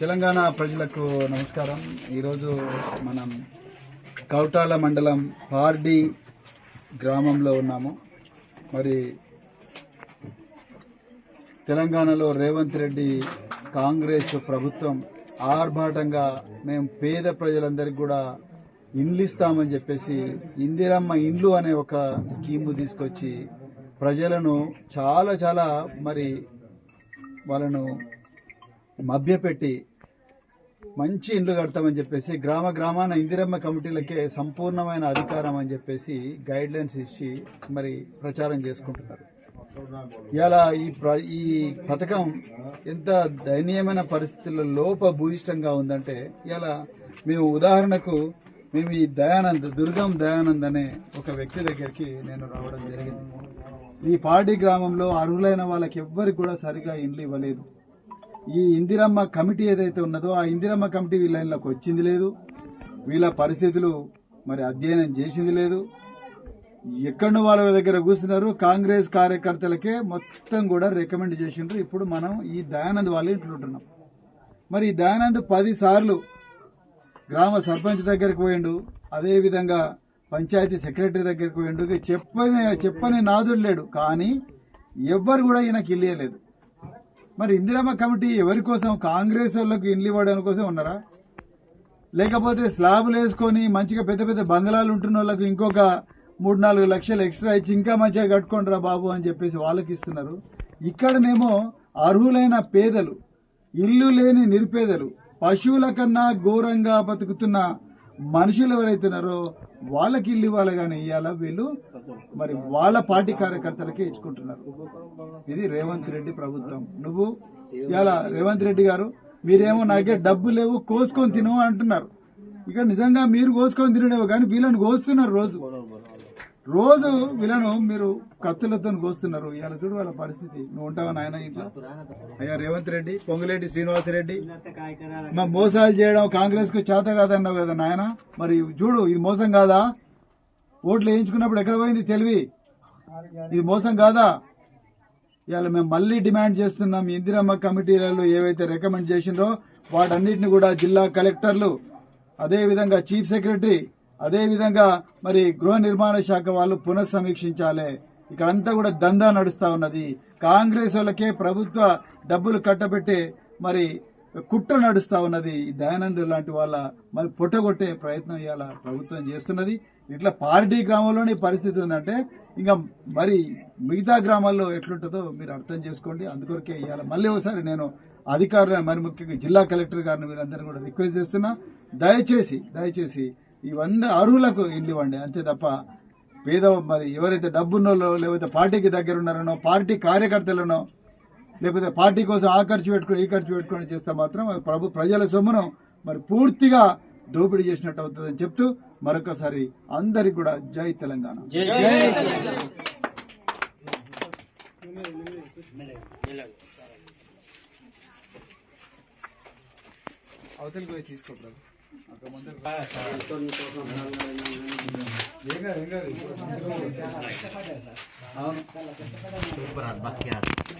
తెలంగాణ ప్రజలకు నమస్కారం. ఈరోజు మనం కౌటాల మండలం పార్డి గ్రామంలో ఉన్నాము. మరి తెలంగాణలో రేవంత్ రెడ్డి కాంగ్రెస్ ప్రభుత్వం ఆర్భాటంగా మేము పేద ప్రజలందరికీ కూడా ఇండ్లు ఇస్తామని చెప్పేసి ఇందిరమ్మ ఇండ్లు అనే ఒక స్కీమ్ తీసుకొచ్చి ప్రజలను చాలా చాలా మరి వాళ్ళను మభ్యపెట్టి మంచి ఇండ్లు కడతామని చెప్పేసి గ్రామ గ్రామాన ఇందిరమ్మ కమిటీలకే సంపూర్ణమైన అధికారం అని చెప్పేసి గైడ్ లైన్స్ ఇచ్చి మరి ప్రచారం చేసుకుంటున్నారు. ఇలా ఈ ప్ర- ఈ పథకం ఎంత దయనీయమైన పరిస్థితుల్లో లోపభూయిష్టంగా ఉందంటే ఇలా మేము ఉదాహరణకు మేము ఈ దయానంద్ దుర్గం దయానంద్ అనే ఒక వ్యక్తి దగ్గరికి నేను రావడం జరిగింది. ఈ పాడి గ్రామంలో అర్హులైన వాళ్ళకి ఎవ్వరికి కూడా సరిగా ఇండ్లు ఇవ్వలేదు. ఈ ఇందిరమ్మ కమిటీ ఏదైతే ఉన్నదో ఆ ఇందిరమ్మ కమిటీ వీళ్ళకి వచ్చింది లేదు. వీళ్ళ పరిస్థితులు మరి అధ్యయనం చేసింది లేదు. ఎక్కడో వాళ్ళ దగ్గర కూర్చున్నారు. కాంగ్రెస్ కార్యకర్తలకే మొత్తం కూడా రికమెండ్ చేసిండ్రు. ఇప్పుడు మనం ఈ దయానంద్ వాళ్ళ ఇంట్లో ఉంటున్నాం. మరి ఈ దయానంద్ పది సార్లు గ్రామ సర్పంచ్ దగ్గరికి పోయిండు. అదే విధంగా పంచాయతీ సెక్రటరీ దగ్గరికి పోయిండు. చెప్పని చెప్పని నాదుడు లేడు. కానీ ఎవ్వరు కూడా ఈయనకి ఇల్లేయలేదు మరి ఇందిరమ్మ కమిటీ ఎవరి కోసం? కాంగ్రెస్ వాళ్ళకు ఇండ్లు ఇవ్వడం కోసం ఉన్నారా? లేకపోతే స్లాబులు వేసుకొని మంచిగా పెద్ద పెద్ద బంగ్లాలు ఉంటున్న వాళ్ళకు ఇంకొక మూడు నాలుగు లక్షలు ఎక్స్ట్రా ఇచ్చి ఇంకా మంచిగా కట్టుకోండిరా బాబు అని చెప్పేసి వాళ్ళకి ఇస్తున్నారు. ఇక్కడనేమో అర్హులైన పేదలు ఇల్లు లేని నిరుపేదలు పశువుల కన్నా ఘోరంగా బతుకుతున్న మనుషులు ఎవరైతే ఉన్నారో వాళ్ళకి ఇల్లు ఇవ్వాలి కానీ ఇవ్వాల వీళ్ళు? మరి వాళ్ళ పార్టీ కార్యకర్తలకే ఇచ్చుకుంటున్నారు. ఇది రేవంత్ రెడ్డి ప్రభుత్వం. నువ్వు ఇలా రేవంత్ రెడ్డి గారు మీరేమో నాకే డబ్బు లేవు కోసుకొని తిను అంటున్నారు. ఇక నిజంగా మీరు కోసుకొని తినడేవో కానీ వీళ్ళని కోస్తున్నారు రోజు. రోజు వీళ్ళను మీరు కత్తులతో కోస్తున్నారు. ఇవాళ చూడు వాళ్ళ పరిస్థితి. నువ్వు ఉంటావా నాయన ఇట్లా? అయ్యా రేవంత్ రెడ్డి పొంగులేటి శ్రీనివాసరెడ్డి మా మోసాలు చేయడం కాంగ్రెస్కు చేత కాదన్నావు కదా నాయన. మరి చూడు ఇది మోసం కాదా? ఓట్లు వేయించుకున్నప్పుడు ఎక్కడ పోయింది తెలివి? ఇది మోసం కాదా? ఇవాళ మేము మళ్ళీ డిమాండ్ చేస్తున్నాం ఇందిరమ్మ కమిటీలలో ఏవైతే రికమెండ్ చేసిండ్రో వాటన్నిటిని కూడా జిల్లా కలెక్టర్లు అదేవిధంగా చీఫ్ సెక్రటరీ అదేవిధంగా మరి గృహ నిర్మాణ శాఖ వాళ్ళు పునఃసమీక్షించాలి. ఇక్కడంతా కూడా దందా నడుస్తా ఉన్నది. కాంగ్రెస్ వాళ్ళకే ప్రభుత్వ డబ్బులు కట్టబెట్టే మరి కుట్ర నడుస్తా ఉన్నది. ఈ దయానంద్ లాంటి వాళ్ళ మరి పొట్టగొట్టే ప్రయత్నం ఇవాళ ప్రభుత్వం చేస్తున్నది. ఇట్లా పార్టీ గ్రామంలోనే పరిస్థితి ఉందంటే ఇంకా మరి మిగతా గ్రామాల్లో ఎట్లుంటుందో మీరు అర్థం చేసుకోండి. అందుకొరకే ఇవాళ మళ్ళీ ఒకసారి నేను అధికారులను మరి ముఖ్యంగా జిల్లా కలెక్టర్ గారిని వీళ్ళందరినీ కూడా రిక్వెస్ట్ చేస్తున్నా. దయచేసి దయచేసి ఇవంద అర్హులకు ఇల్లు ఇవ్వండి అంతే తప్ప పేద మరి ఎవరైతే డబ్బున్నోళ్ళో లేకపోతే పార్టీకి దగ్గర ఉన్నారనో పార్టీ కార్యకర్తలనో లేకపోతే పార్టీ కోసం ఆ ఖర్చు పెట్టుకుని ఈ ఖర్చు పెట్టుకుని చేస్తే మాత్రం ప్రభు ప్రజల సొమ్మును మరి పూర్తిగా దోపిడీ చేసినట్టు అవుతుందని చెప్తూ మరొకసారి అందరికి కూడా జై తెలంగాణ. అవతలికి పోయి తీసుకో బ్రదర్ అక్కడ ముందర